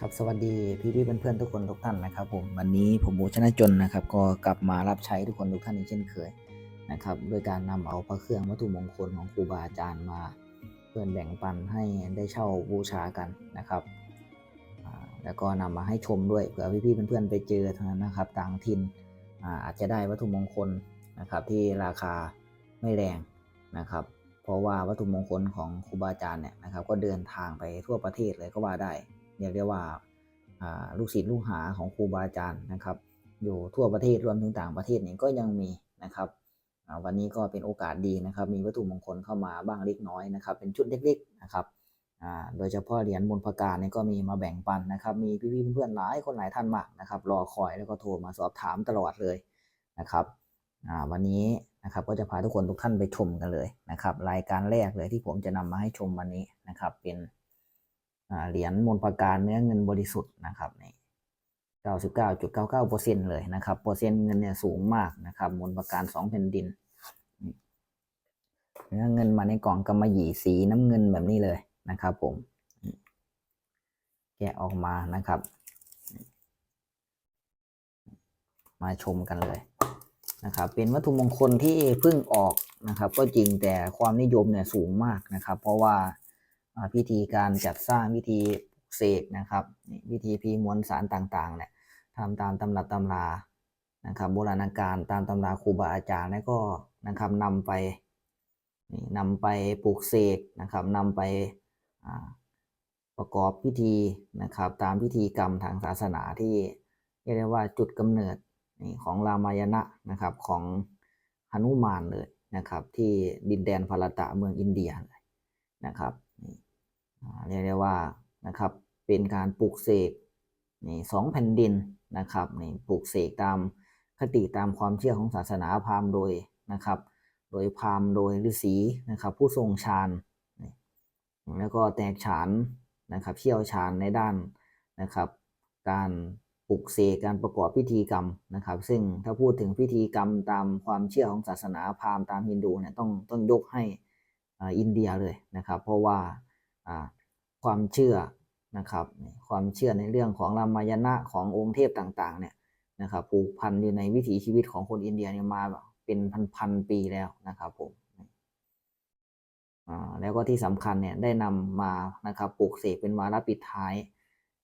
ครับสวัสดีพี่พี่เพื่อนๆทุกคนทุกท่านนะครับผมวันนี้ผมบูชนะจนนะครับ ก็กลับมารับใช้ทุกคนทุกท่านอีกเช่นเคยนะครับโดยการนำเอาพระเครื่องวัตถุมงคลของครูบาอาจารย์มาเพื่อนแบ่งปันให้ได้เช่าบูชากันนะครับแล้วก็นำมาให้ชมด้วยเผื่อพี่พี่เพื่อนๆไปเจอเท่านั้นนะครับต่างถิ่นอาจจะได้วัตถุมงคลนะครับที่ราคาไม่แรงนะครับ เพราะว่าวัตถุมงคลของครูบาอาจารย์เนี่ยนะครับ ก็เดินทางไปทั่วประเทศเลยก็ว่าได้ เรียกได้ว่าลูกศิษย์ลูกหาของครูบาอาจารย์นะครับ อยู่ทั่วประเทศรวมถึงต่างประเทศนี่ก็ยังมีนะครับวันนี้ก็เป็นโอกาสดีนะครับ มีวัตถุมงคลเข้ามาบ้างเล็กน้อยนะครับ เป็นชุดเล็กๆนะครับโดยเฉพาะเหรียญมนต์ประกาเนี่ยก็มีมาแบ่งปันนะครับ มีพี่ๆเพื่อนๆหลายคนหลายท่านมากนะครับ รอคอยแล้วก็โทรมาสอบถามตลอดเลยนะครับวันนี้นะครับก็จะพาทุกคนทุกท่านไปชมกันเลยนะครับ รายการแรกเลยที่ผมจะนำมาให้ชมวันนี้นะครับ เป็น เหรียญมนต์ประการเนื้อเงินบริสุทธิ์นะครับนี่99.99%เลยนะครับเปอร์เซ็นต์เงินเนี่ยสูงมากนะครับมนต์ประการสองแผ่นดินเนื้อเงินมาในกล่องกำมะหยี่สีน้ำเงินแบบนี้เลยนะครับ ผม แกะออกมานะครับ มาชมกันเลยนะครับ เป็นวัตถุมงคลที่เพิ่งออกนะครับ ก็จริงแต่ความนิยมเนี่ยสูงมากนะครับ เพราะว่า พิธีการจัดสร้างพิธีปลุกเสกนะครับนี่พิธีพีมวลสารต่างๆเนี่ยทำตามตำรับตำรานะครับโบราณการตามตำราครูบาอาจารย์แล้วก็นะครับนำไปนี่นำไปปลูกเสกนะครับนำไปประกอบพิธีนะครับ ตามพิธีกรรมทางศาสนาที่เรียกได้ว่าจุดกำเนิดนี่ของรามายณะนะครับของหนุมานเลยนะครับ ที่ดินแดนพารตะเมืองอินเดียเลยนะครับ เรียกได้ว่านะครับเป็นการปลูกเสกนี่สองแผ่นดินนะครับนี่ปลูกเสกตามคติตามความเชื่อของศาสนาพราหมณ์โดยนะครับ โดยพราหมณ์โดยฤาษีนะครับ ผู้ทรงฌานนี่แล้วก็แตกฉานนะครับเชี่ยวชาญในด้านนะครับ การปลุกเสกการประกอบพิธีกรรมนะครับ ซึ่งถ้าพูดถึงพิธีกรรมตามความเชื่อของศาสนาพราหมณ์ตามฮินดูเนี่ยต้องต้องยกให้อินเดียเลยนะครับ เพราะว่า ความเชื่อนะครับความเชื่อในเรื่องของรามายณะขององค์เทพต่างๆเนี่ยนะครับผูกพันอยู่ในวิถีชีวิตของคนอินเดียเนี่ยมาเป็นพันๆปีแล้วนะครับผมแล้วก็ที่สำคัญเนี่ยได้นำมานะครับปลูกเสกเป็นวาระปิดท้าย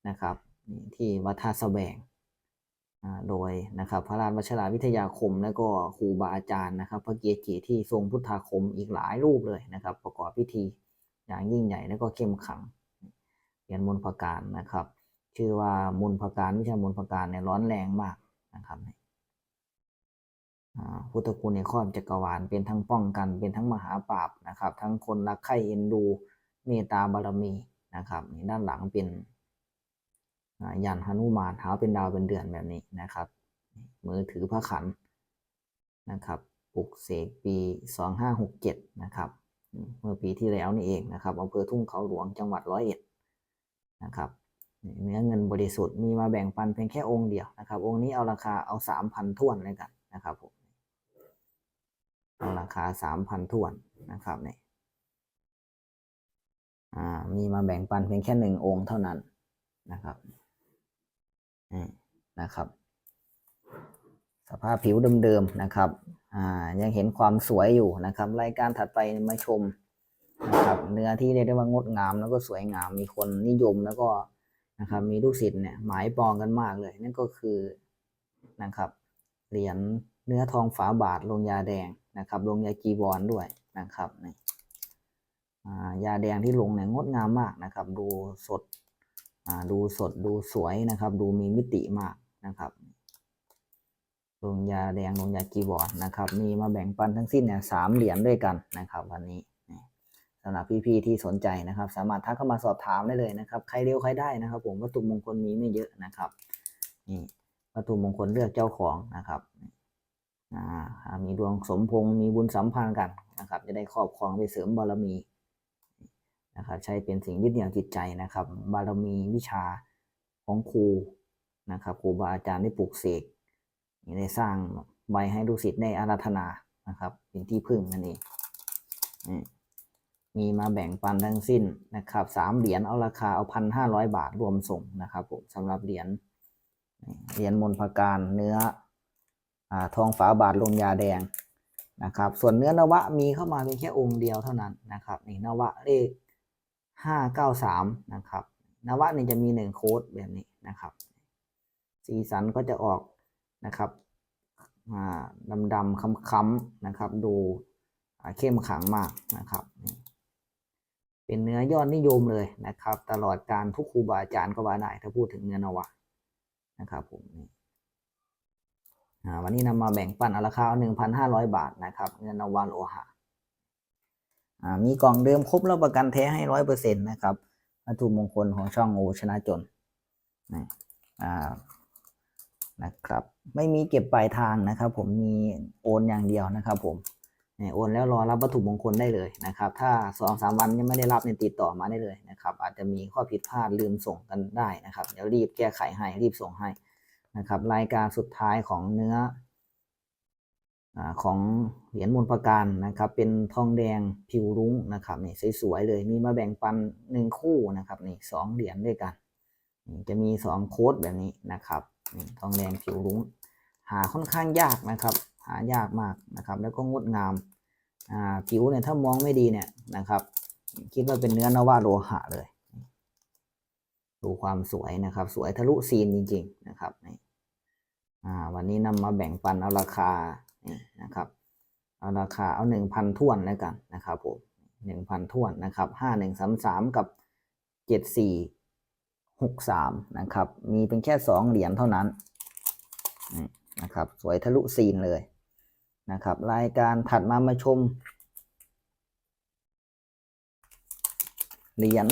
นะครับที่วัดท่าสะแบงโดยนะครับพระราชวชราวิทยาคม และก็ครูบาอาจารย์นะครับ พระเกียรติที่ทรงพุทธาคมอีกหลายรูปเลยนะครับ ประกอบพิธี อย่างยิ่งใหญ่และก็เข้มขังเรียญมนต์ประการนะครับ ชื่อว่ามนต์ประการวิชามนต์ประการเนี่ยร้อนแรงมากนะครับพุทธคุณในครอบจักรวาลเป็นทั้งป้องกันเป็นทั้งมหาปราบนะครับ ทั้งคนรักใคร่เอ็นดูเมตตาบารมีนะครับนี่ด้านหลังเป็นยันหนุมานเท้าเป็นดาวเป็นเดือนแบบนี้นะครับ มือถือพระขันนะครับปลุกเสกปี 2567 นะครับ เมื่อปีที่แล้วนี่เองนะครับอำเภอทุ่งเขาหลวงจังหวัดร้อยเอ็ดนะครับเนื้อเงินบริสุทธิ์มีมาแบ่งปันเพียงแค่องค์เดียวนะครับ องค์นี้เอาราคาเอาสามพันท่วนเลยกันนะครับผมเอาราคาสามพันท่วนนะครับเนี่ยมีมาแบ่งปันเพียงแค่หนึ่งองค์เท่านั้นนะครับนี่นะครับ สภาพผิวเดิมๆนะครับ ยังเห็นความสวยอยู่นะครับ รายการถัดไปมาชมนะครับเนื้อที่เรียกได้ว่างดงามแล้วก็สวยงามมีคนนิยมแล้วก็นะครับมีลูกศิษย์เนี่ยหมายปองกันมากเลย นั่นก็คือนะครับเหรียญเนื้อทองฝาบาทลงยาแดงนะครับลงยาจีวรด้วยนะครับนี่ยาแดงที่ลงเนี่ยงดงามมากนะครับ ดูสดดูสดดูสวยนะครับ ดูมีมิติมากนะครับ ลงยาแดงลงยาจีวรนะครับ มีมาแบ่งปันทั้งสิ้นเนี่ยสามเหรียญด้วยกันนะครับวันนี้สำหรับพี่ๆที่สนใจนะครับ สามารถทักเข้ามาสอบถามได้เลยนะครับ ใครเร็วใครได้นะครับ ผมวัตถุมงคลมีไม่เยอะนะครับนี่วัตถุมงคลเลือกเจ้าของนะครับอ่ามีดวงสมพงษ์มีบุญสัมพันธ์กันนะครับ จะได้ครอบครองไปเสริมบารมีนะครับใช้เป็นสิ่งยึดเหนี่ยวจิตใจนะครับ บารมีวิชาของครูนะครับครูบาอาจารย์ได้ปลูกเสก ได้สร้างไว้ให้ลูกศิษย์ได้อาราธนานะครับ เป็นที่พึ่งนั่นเองมีมาแบ่งปันทั้งสิ้นนะครับสามเหรียญเอาราคาเอาพันห้าร้อยบาทรวมส่งนะครับผมสำหรับเหรียญเหรียญมนพการเนื้ออทองฝาบาทลงยาแดงนะครับ ส่วนเนื้อนวะมีเข้ามาเพียงแค่องค์เดียวเท่านั้นนะครับนี่นวะเลขห้าเก้าสามนะครับนวะนี่จะมีหนึ่งโค้ดแบบนี้นะครับ สีสันก็จะออก นะครับดำดำๆค้ำๆนะครับ ดูเข้มขลังมากนะครับ เป็นเนื้อยอดนิยมเลยนะครับ ตลอดการทุกครูบาอาจารย์ก็ว่าได้ถ้าพูดถึงเนื้อนวะนะครับผมนี่วันนี้นำมาแบ่งปันราคาหนึ่งพันห้าร้อยบาทนะครับ เงินนวะโลหะมีกล่องเดิมครบแล้วประกันแท้ให้ร้อยเปอร์เซ็นต์นะครับวัตถุมงคลของช่องโอชนะจน นะครับไม่มีเก็บปลายทางนะครับ ผมมีโอนอย่างเดียวนะครับ ผมโอนแล้วรอรับวัตถุมงคลได้เลยนะครับ ถ้าสองสามวันยังไม่ได้รับเนี่ยติดต่อมาได้เลยนะครับ อาจจะมีข้อผิดพลาดลืมส่งกันได้นะครับ เดี๋ยวรีบแก้ไขให้รีบส่งให้นะครับ รายการสุดท้ายของเนื้ออของเหรียญมูลประการนะครับ เป็นทองแดงผิวรุ้งนะครับนี่สวยๆเลยมีมาแบ่งปันหนึ่งคู่นะครับนี่สองเหรียญด้วยกัน จะมีสองโค้ดแบบนี้นะครับ ทองแดงผิวรุ้ง หาค่อนข้างยากนะครับ หายากมากนะครับ แล้วก็งดงามผิวเนี่ยถ้ามองไม่ดีเนี่ยนะครับ คิดว่าเป็นเนื้อนวาโลหะเลย ดูความสวยนะครับ สวยทะลุซีนจริง ๆ นะครับนี่วันนี้นำมาแบ่งปันเอาราคานี่นะครับ เอาราคาเอาหนึ่งพันท่วนแล้วกันนะครับผมหนึ่งพันท่วนนะครับห้าหนึ่งสามสามกับเจ็ดสี่ หกสามนะครับ มีเป็นแค่สองเหรียญเท่านั้นนี่นะครับ สวยทะลุซีนเลยนะครับ รายการถัดมามาชม เหรียญ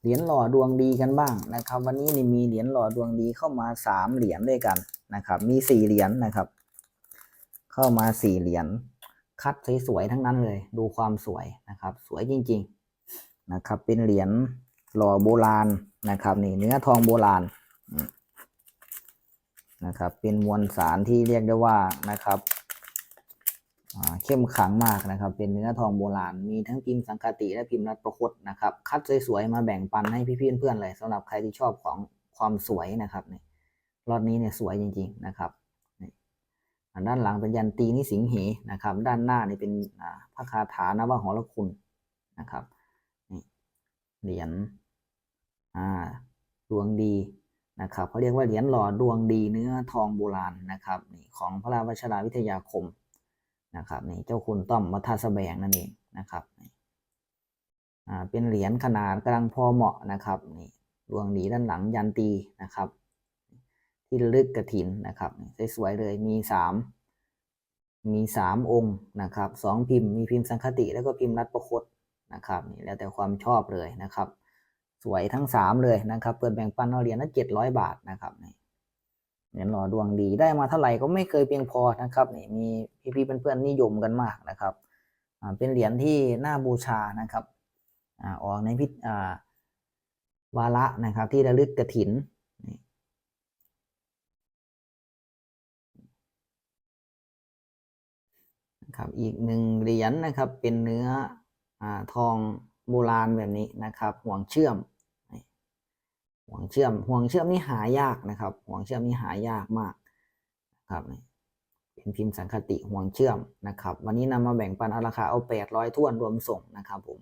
เหรียญหล่อดวงดีกันบ้างนะครับ วันนี้นี่มีเหรียญหล่อดวงดีเข้ามาสามเหรียญด้วยกันนะครับ มีสี่เหรียญนะครับ เข้ามาสี่เหรียญคัดสวยๆทั้งนั้นเลย ดูความสวยนะครับ สวยจริง ๆ นะครับ เป็นเหรียญ หล่อโบราณนะครับนี่เนื้อทองโบราณนะครับ เป็นมวลสารที่เรียกได้ว่านะครับเข้มขลังมากนะครับ เป็นเนื้อทองโบราณ มีทั้งพิมพ์สังคติและพิมพ์รัดประคตนะครับ คัดสวยๆมาแบ่งปันให้พี่ๆเพื่อนๆเลยสำหรับใครที่ชอบของความสวยนะครับนี่รอดนี้เนี่ยสวยจริง ๆนะครับนี่ด้านหลังเป็นยันตีนิสิงเหนะครับ ด้านหน้านี่เป็นพระคาถานวหรคุณนะครับนี่เหรียญ ดวงดีนะครับเขาเรียกว่าเหรียญหล่อดวงดีเนื้อทองโบราณนะครับนี่ของพระราชวชราวิทยาคมนะครับนี่เจ้าคุณต้อมวัฒนสแบงนั่นเองนะครับอ่าเป็นเหรียญขนาดกำลังพอเหมาะนะครับนี่ดวงดีด้านหลังยันตีนะครับที่ลึกกระถินนะครับนี่สวยๆเลยมีสามมีสามองค์นะครับสองพิมพ์มีพิมพ์สังคติแล้วก็พิมพ์รัดประคตนะครับนี่แล้วแต่ความชอบเลยนะครับ วยทั้งสามเลยนะครับ เปิดแบ่งปันเอาเหรียญละเจ็ดร้อยบาทนะครับนี่เหรียญหล่อดวงดีได้มาเท่าไหร่ก็ไม่เคยเพียงพอนะครับนี่มีพี่ๆเพื่อนๆนิยมกันมากนะครับเป็นเหรียญที่น่าบูชานะครับออกในพิธอ่าวาระนะครับ ที่ระลึกกระถินนี่นะครับอีกหนึ่งเหรียญนะครับเป็นเนื้ออทองโบราณแบบนี้นะครับ ห่วงเชื่อม ห่วงเชื่อมห่วงเชื่อมนี่หายากนะครับ ห่วงเชื่อมนี่หายากมากนะครับเป็นพิมพ์สังคติห่วงเชื่อมนะครับ วันนี้นำมาแบ่งปันเอาราคาเอาแปดร้อยท่วนรวมส่งนะครับผม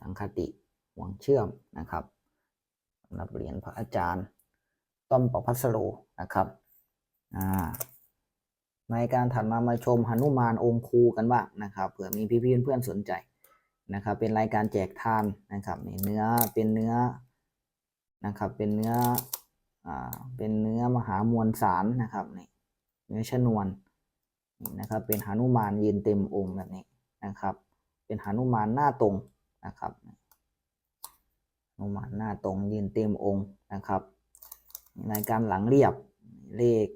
สังคติห่วงเชื่อมนะครับสำหรับเหรียญพระอาจารย์ ต้อมประพัสโลนะครับอ่าในการถัดมามาชมหนุมานองคูกันบ้างนะครับเผื่อมีพี่ๆเพื่อนๆสนใจนะครับ เป็นรายการแจกทานนะครับเนื้อเป็นเนื้อ นะครับ เป็นเนื้ออ่าเป็นเนื้อมหามวลสารนะครับนี่เนื้อชนวนนี่นะครับ เป็นหานุมานยืนเต็มองค์แบบนี้นะครับ เป็นหานุมานหน้าตรงนะครับหนุมานหน้าตรงยืนเต็มองค์นะครับในการหลังเรียบเลข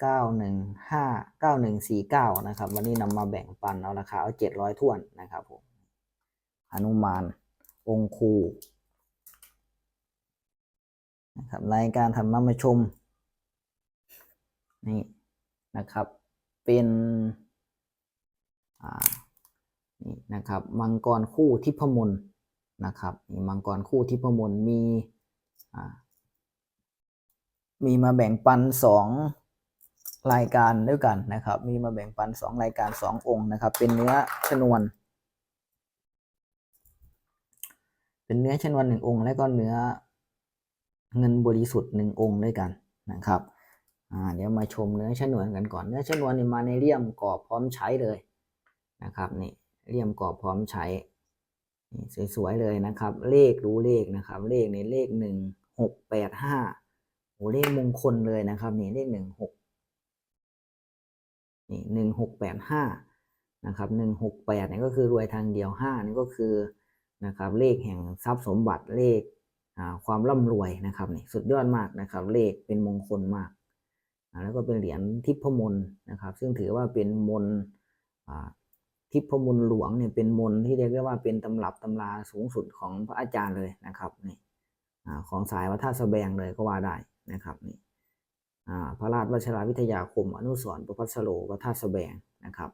เก้าหนึ่งห้าเก้าหนึ่งสี่เก้านะครับ วันนี้นำมาแบ่งปันเอาราคาเอาเจ็ดร้อยถ้วนนะครับผมหนุมานองคู นะครับรายการทำมามาชมนี่นะครับ เป็นนี่นะครับมังกรคู่ทิพมนนะครับนี่มังกรคู่ทิพมนมีอ่ามีมาแบ่งปันสองรายการด้วยกันนะครับ มีมาแบ่งปันสองรายการสององค์นะครับ เป็นเนื้อชนวน เป็นเนื้อชนวนหนึ่งองค์ และก็เนื้อ เงินบริสุทธิ์หนึ่งองค์ด้วยกันนะครับเดี๋ยวมาชมเนื้อชนวนกันก่อนเนื้อชนวนนี่มาในเลี่ยมกรอบพร้อมใช้เลยนะครับนี่เลี่ยมกรอบพร้อมใช้สวยๆเลยนะครับ เลขรู้เลขนะครับ เลขในเลขหนึ่งหกแปดห้าโอ้เลขมงคลเลยนะครับนี่เลขหนึ่งหกนี่หนึ่งหกแปดห้านะครับหนึ่งหกแปดนี่ก็คือรวยทางเดียวห้านี่ก็คือนะครับเลขแห่งทรัพย์สมบัติเลข ความร่ำรวยนะครับนี่สุดยอดมากนะครับ เลขเป็นมงคลมาก แล้วก็เป็นเหรียญทิพมนนะครับ ซึ่งถือว่าเป็นมนทิพมนหลวงเนี่ยเป็นมนที่เรียกได้ว่าเป็นตำรับตำราสูงสุดของพระอาจารย์เลยนะครับนี่ของสายวัดท่าสแบงเลยก็ว่าได้นะครับนี่พระราชวชิราวิทยาคม อนุสรณ์ประพัสโลวัดท่าสแบงนะครับ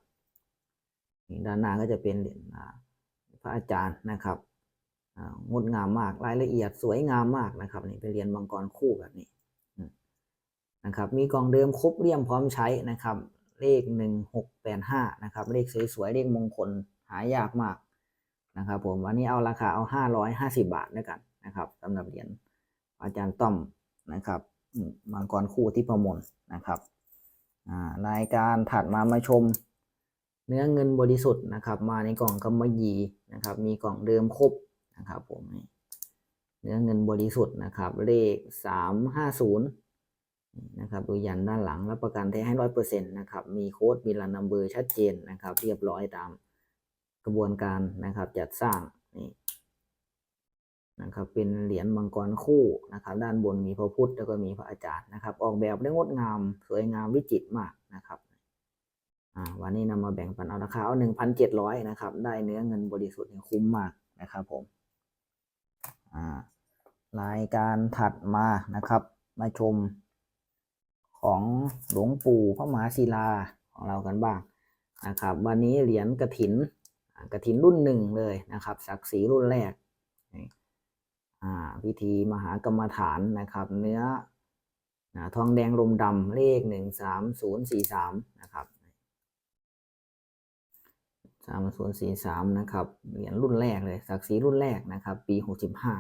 ด้านหน้าก็จะเป็นเหรียญพระอาจารย์นะครับ งดงามมากรายละเอียดสวยงามมากนะครับนี่เป็นเหรียญมังกรคู่แบบนี้นะครับมีกล่องเดิมครบเรียมพร้อมใช้นะครับ เลขหนึ่งหกแปดห้านะครับเลขสวยๆเลขมงคลหายากมากนะครับผมวันนี้เอาราคาเอาห้าร้อยห้าสิบาทด้วยกันนะครับสำหรับเหรียญอาจารย์ต้อมนะครับมังกรคู่ที่ประมลนะครับรายการถัดมามาชมเนื้อเงินบริสุทธิ์นะครับ มาในกล่องกำมะหยี่นะครับ มีกล่องเดิมครบ นะครับผมนี่เนื้อเงินบริสุทธิ์นะครับ เลขสามห้าศูนย์นะครับดูยันด้านหลังรับประกันแท้ให้ร้อยเปอร์เซ็นต์นะครับ มีโค้ดมีรันนัมเบอร์ชัดเจนนะครับ เรียบร้อยตามกระบวนการนะครับ จัดสร้างนี่นะครับ เป็นเหรียญมังกรคู่นะครับ ด้านบนมีพระพุทธแล้วก็มีพระอาจารย์นะครับ ออกแบบได้งดงาม สวยงามวิจิตรมากนะครับวันนี้นำมาแบ่งปันเอาราคาเอาหนึ่งพันเจ็ดร้อยนะครับ ได้เนื้อเงินบริสุทธิ์คุ้มมากนะครับผม รายการถัดมานะครับ มาชมของหลวงปู่พระมหาศิลาของเรากันบ้างนะครับ วันนี้เหรียญกระถินอ่ากระถินรุ่นหนึ่งเลยนะครับศักดิ์ศรีรุ่นแรกพิธีมหากรรมฐานนะครับ เนื้อทองแดงลมดำเลขหนึ่งสามศูนย์สี่สามนะครับ สามศูนย์สี่สามนะครับ เหรียญรุ่นแรกเลยศักดิ์ศรีรุ่นแรกนะครับ ปีหกสิบห้า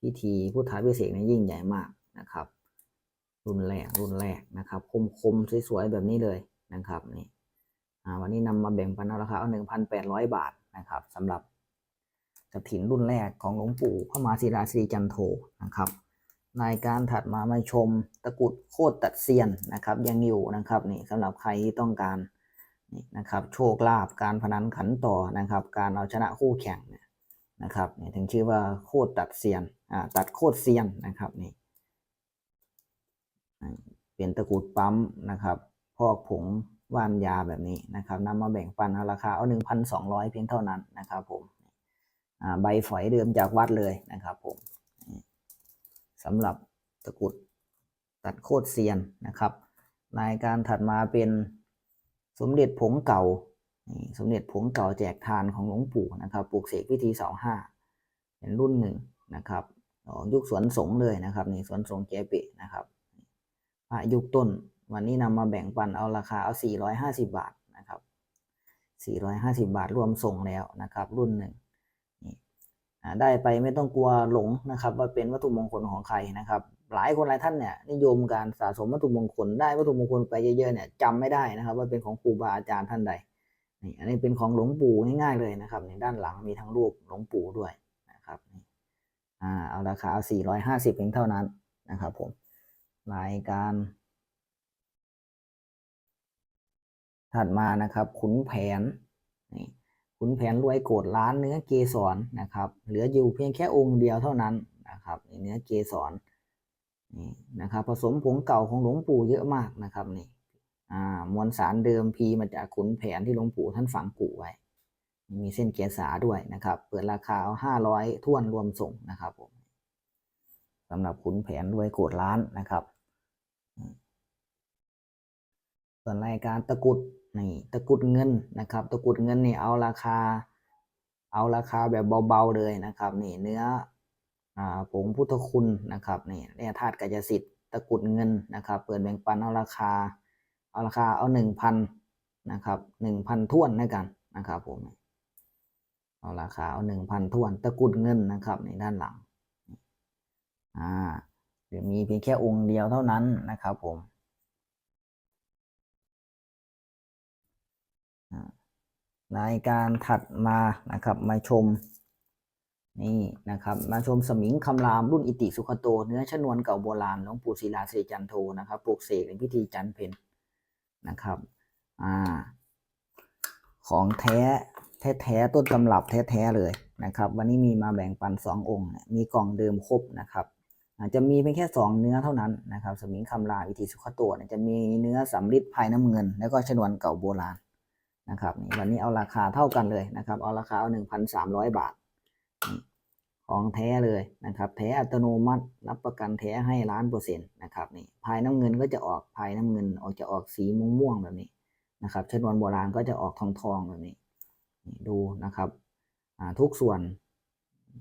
พิธีพุทธาพิเศษนี่ยิ่งใหญ่มากนะครับ รุ่นแรกรุ่นแรกนะครับ คมคมสวยๆแบบนี้เลยนะครับนี่วันนี้นำมาแบ่งปันราคาหนึ่งพันแปดร้อยบาทนะครับสำหรับกระถินรุ่นแรกของหลวงปู่พระมาศิลาศรีจันโทนะครับรายการถัดมามาชมตะกรุดโคตรตัดเซียนนะครับ ยังอยู่นะครับนี่สำหรับใครที่ต้องการ นะครับโชคลาภการพนันขันต่อนะครับ การเอาชนะคู่แข่งนะครับนี่ถึงชื่อว่าโคตรตัดเซียนอ่าตัดโคตรเซียนนะครับนี่เป็นตะกุดปั๊มนะครับพอกผงว่านยาแบบนี้นะครับนำมาแบ่งปันราคาเอาหนึ่งพันสองร้อยเพียงเท่านั้นนะครับผมอ่าใบฝอยเดิมจากวัดเลยนะครับผมสำหรับตะกุดตัดโคตรเซียนนะครับ รายการถัดมาเป็น สมเด็จผงเก่านี่สมเด็จผงเก่าแจกทานของหลวงปู่นะครับปลูกเสกพิธีเสาห้าเป็นรุ่นหนึ่งนะครับยุคสวนสงเลยนะครับนี่สวนสงเจเปะนะครับพระยุคต้นวันนี้นำมาแบ่งปันเอาราคาเอา 450 บาทนะครับ 450 บาทรวมส่งแล้วนะครับ รุ่นหนึ่งได้ไปไม่ต้องกลัวหลงนะครับ ว่าเป็นวัตถุมงคลของใครนะครับ หลายคนหลายท่านเนี่ยนิยมการสะสมวัตถุมงคลได้วัตถุมงคลไปเยอะๆเนี่ยจำไม่ได้นะครับ ว่าเป็นของครูบาอาจารย์ท่านใดนี่อันนี้เป็นของหลวงปู่ง่ายๆเลยนะครับในด้านหลังมีทั้งรูปหลวงปู่ด้วยนะครับนี่อ่าเอาราคาเอา450เพียงเท่านั้นนะครับ ผมรายการถัดมานะครับขุนแผนนี่ขุนแผนรวยโกดล้านเนื้อเกสรนะครับ เหลืออยู่เพียงแค่องค์เดียวเท่านั้นนะครับเนื้อเกสร นี่นะครับผสมผงเก่าของหลวงปู่เยอะมากนะครับนี่อ่ามวลสารเดิมพีมาจากขุนแผนที่หลวงปู่ท่านฝังกู่ไว้ มีเส้นเกียร์สาด้วยนะครับ เปิดราคาห้าร้อยท่วนรวมส่งนะครับผมสำหรับขุนแผนรวยโกดล้านนะครับ ส่วนรายการตะกุดนี่ตะกุดเงินนะครับ ตะกุดเงินนี่เอาราคา เอาราคาแบบเบาๆเลยนะครับ นี่เนื้อ ผงพุทธคุณนะครับนี่แร่ธาตุกายสิทธิ์ตะกุดเงินนะครับ เปิดแบ่งปันเอาราคา เอาราคาเอาหนึ่งพันนะครับหนึ่งพันท่วนด้วยกันนะครับผมเอาราคาเอาหนึ่งพันท่วนตะกุดเงินนะครับในด้านหลังอ่าเดี๋ยวมีเพียงแค่องค์เดียวเท่านั้นนะครับผมรายการถัดมานะครับมาชม นี่นะครับมาชมสมิงคำรามรุ่นอิติสุขโต เนื้อชนวนเก่าโบราณหลวงปู่ศิลาเสจันโทนะครับปลูกเสกในพิธีจันเพนนะครับอ่าของแท้แท้แท้ต้นตำรับแท้แท้เลยนะครับ วันนี้มีมาแบ่งปันสององค์ มีกล่องเดิมครบนะครับอาจจะมีเพียงแค่สองเนื้อเท่านั้นนะครับ สมิงคำรามอิติสุขโตเนี่ยจะมีเนื้อสำริดภายน้ำเงิน แล้วก็ชนวนเก่าโบราณนะครับวันนี้เอาราคาเท่ากันเลยนะครับเอาราคาเอาหนึ่งพันสามร้อยบาท ของแท้เลยนะครับ แท้อัตโนมัติ รับประกันแท้ให้ล้านเปอร์เซ็นต์นะครับนี่ภายน้ำเงินก็จะออกภายน้ำเงินออกจะออกสีม่วงม่วงแบบนี้นะครับชนวนโบราณก็จะออกทองทองแบบนี้นี่ดูนะครับทุกส่วน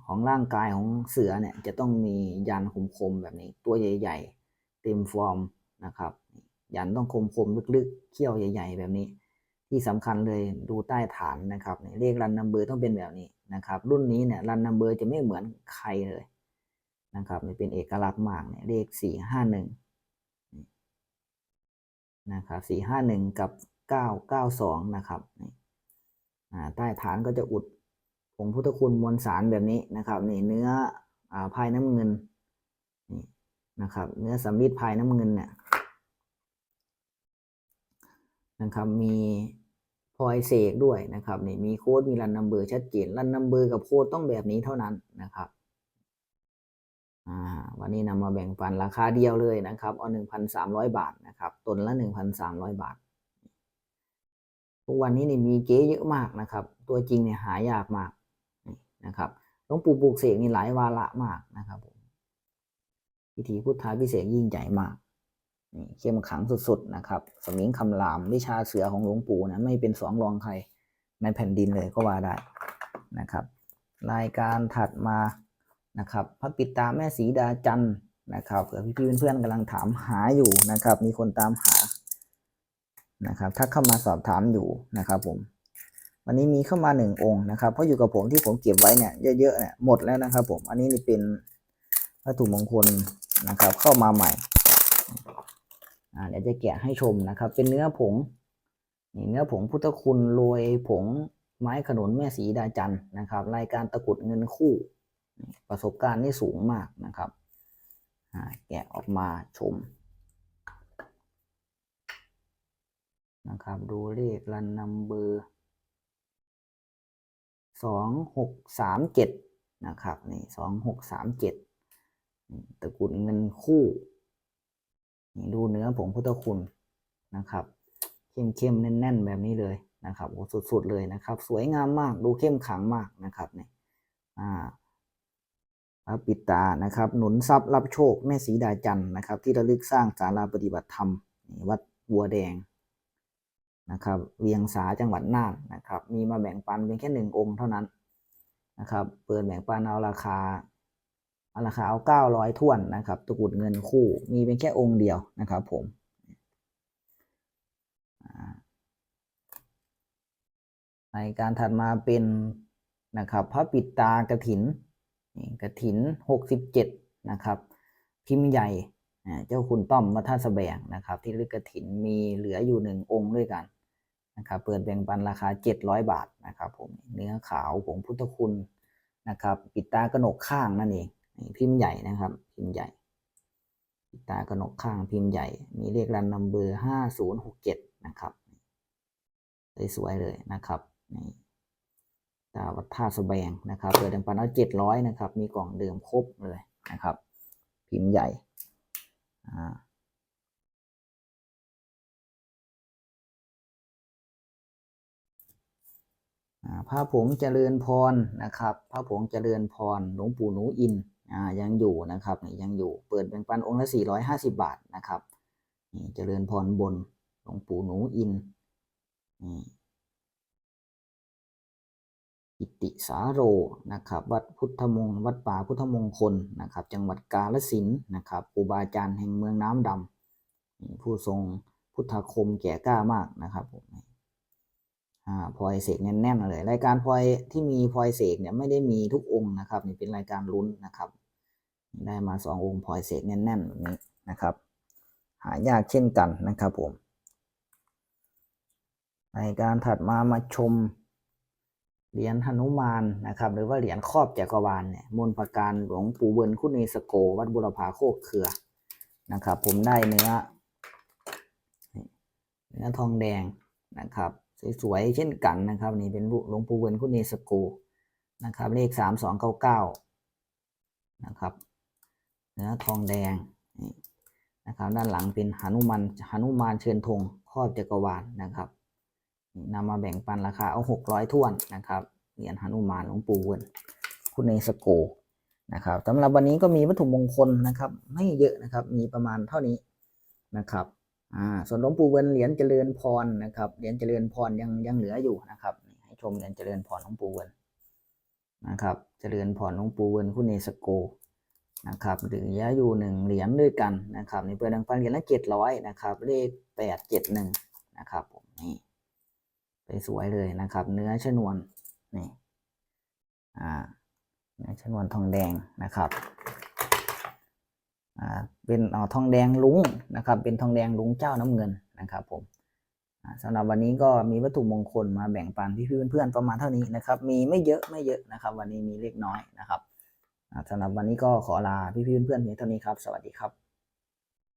ของร่างกายของเสือเนี่ยจะต้องมียันคมๆแบบนี้ ตัวใหญ่ ๆ เต็มฟอร์มนะครับ ยันต้องคมๆลึกๆเขี้ยวใหญ่ ๆ แบบนี้ ที่สำคัญเลยดูใต้ฐานนะครับเลขรันนัมเบอร์ต้องเป็นแบบนี้นะครับ รุ่นนี้เนี่ยรันนัมเบอร์จะไม่เหมือนใครเลยนะครับเป็นเอกลักษณ์มากเนี่ยเลขสี่ห้าหนึ่งนะครับสี่ห้าหนึ่งกับเก้าเก้าสองนะครับใต้ฐานก็จะอุดผงพุทธคุณมวลสารแบบนี้นะครับนี่เนื้ออภายน้ำเงินนี่นะครับ เนื้อสำริดภายน้ำเงินเนี่ย นะครับมีพลอยเสกด้วยนะครับนี่มีโค้ดมีรันนัมเบอร์ชัดเจนรันนัมเบอร์กับโค้ดต้องแบบนี้เท่านั้นนะครับวันนี้นำมาแบ่งปันราคาเดียวเลยนะครับเอาหนึ่งพันสามร้อยบาทนะครับตนละหนึ่งพันสามร้อยบาททุกวันนี้นี่มีเก๊เยอะมากนะครับ ตัวจริงเนี่ยหายากมากนี่นะครับหลวงปู่ปลูกเสกนี่หลายวาระมากนะครับผมพิธีพุทธาพิเศษยิ่งใหญ่มาก เข้มขังสุดๆนะครับสมิงคำรามวิชาเสือของหลวงปู่นะไม่เป็นสองรองใครในแผ่นดินเลยก็ว่าได้นะครับ รายการถัดมานะครับพระปิดตาแม่สีดาจันทร์นะครับเผื่อพี่ๆเพื่อนๆกำลังถามหาอยู่นะครับ มีคนตามหานะครับถ้าเข้ามาสอบถามอยู่นะครับผมวันนี้มีเข้ามาหนึ่งองค์นะครับ เพราะอยู่กับผมที่ผมเก็บไว้เนี่ยเยอะๆเนี่ยหมดแล้วนะครับผมอันนี้นี่เป็นวัตถุมงคลนะครับเข้ามาใหม่ เดี๋ยวจะแกะให้ชมนะครับ เป็นเนื้อผงนี่เนื้อผงพุทธคุณโรยผงไม้ขนุนแม่สีดาจันนะครับ รายการตะกรุดเงินคู่ ประสบการณ์นี่สูงมากนะครับแกะออกมาชมนะครับดูเลขรันนัมเบอร์สองหกสามเจ็ดนะครับนี่สองหกสามเจ็ดตะกรุดเงินคู่ นี่ดูเนื้อผงพุทธคุณนะครับ เข้มๆแน่น ๆ แบบนี้เลยนะครับโอ้สุดๆเลยนะครับ สวยงามมากดูเข้มขลังมากนะครับนี่อ่าพระปิตานะครับ หนุนทรัพย์รับโชคแม่สีดาจันทร์นะครับ ที่ระลึกสร้างศาลาปฏิบัติธรรมนี่วัดบัวแดงนะครับ เวียงสาจังหวัดน่านนะครับ มีมาแบ่งปันเพียงแค่หนึ่งองค์เท่านั้นนะครับ เปิดแบ่งปันเอาราคา ราคาเอาเก้าร้อยถ้วนนะครับตะกุดเงินคู่มีเป็นแค่องค์เดียวนะครับผมในการถัดมาเป็นนะครับพระปิดตากระถินนี่กระถินหกสิบเจ็ดนะครับพิมพ์ใหญ่เจ้าคุณต้อมวัฒนสแบงนะครับ ที่ลึกกระถินมีเหลืออยู่หนึ่งองค์ด้วยกันนะครับเปิดแบ่งปันราคาเจ็ดร้อยบาทนะครับผมเนื้อขาวผงพุทธคุณนะครับปิดตากระหนกข้างนั่นเอง พิมพ์ใหญ่นะครับ พิมพ์ใหญ่ตากระหนกข้างพิมพ์ใหญ่ มีเลขรันนัมเบอร์ห้าศูนย์หกเจ็ดนะครับสวยๆเลยนะครับนี่ตาวัดท่าสแบงนะครับเปิดดังปันเอาเจ็ดร้อยนะครับ มีกล่องเดิมครบเลยนะครับ พิมพ์ใหญ่อ่าพระผงเจริญพรนะครับ พระผงเจริญพร หลวงปู่หนูอิน ยังอยู่นะครับนี่ยังอยู่เปิดแบ่งปันองค์ละ 450 บาทนะครับนี่เจริญพรบนหลวงปู่หนูอินนี่อิติสาโรนะครับ วัดพุทธมงวัดป่าพุทธมงคลนะครับ จังหวัดกาฬสินนะครับครูบาอาจารย์แห่งเมืองน้ำดำนี่ผู้ทรงพุทธาคมแก่กล้ามากนะครับผม อ่าพลอยเสกแน่นๆเลย รายการพลอยที่มีพลอยเสกเนี่ยไม่ได้มีทุกองค์นะครับนี่เป็นรายการลุ้นนะครับ ได้มาสององค์พลอยเสกแน่นๆแบบนี้นะครับ หายากเช่นกันนะครับผมรายการถัดมามาชมเหรียญหนุมานนะครับ หรือว่าเหรียญครอบจักรวาลเนี่ยมนต์ประการหลวงปู่เบิร์นคุเนสโก วัดบุรพาโคกเขือนะครับ ผมได้เนื้อเนื้อทองแดงนะครับ สวยๆเช่นกันนะครับ นี่เป็นหลวงปู่เบิร์นคุณเนสโกนะครับ เลขสามสองเก้าเก้านะครับเนื้อทองแดงนะครับ ด้านหลังเป็นหนุมานหนุมานเชิญธงครอบจักรวาลนะครับนำมาแบ่งปันราคาเอาหกร้อยถ้วนนะครับเหรียญหนุมานหลวงปู่เวิร์นคุณเนสโกนะครับสำหรับวันนี้ก็มีวัตถุมงคลนะครับ ไม่เยอะนะครับ มีประมาณเท่านี้นะครับ อ่าส่วนหลวงปู่เวินเหรียญเจริญพรนะครับเหรียญเจริญพรยังยังเหลืออยู่นะครับให้ชมเหรียญเจริญพรหลวงปู่เวินนะครับเจริญพรหลวงปู่เวินคุณเนสโกนะครับเหลืออยู่หนึ่งเหรียญด้วยกันนะครับในเปิดดังปันเหรียญละเจ็ดร้อยนะครับเลขแปดเจ็ดหนึ่งนะครับผมนี่ไปสวยเลยนะครับ เนื้อชนวนนี่อ่าเนื้อชนวนทองแดงนะครับ เป็นอทองแดงลุงนะครับ เป็นทองแดงลุงเจ้าน้ำเงินนะครับผมสำสำหรับวันนี้ก็มีวัตถุมงคลมาแบ่งปันพี่ๆเพื่อนๆประมาณเท่านี้นะครับ มีไม่เยอะไม่เยอะนะครับ วันนี้มีเล็กน้อยนะครับอ่าสำหรับวันนี้ก็ขอลาพี่ๆเพื่อนๆเพียงเท่านี้ครับ สวัสดีครับ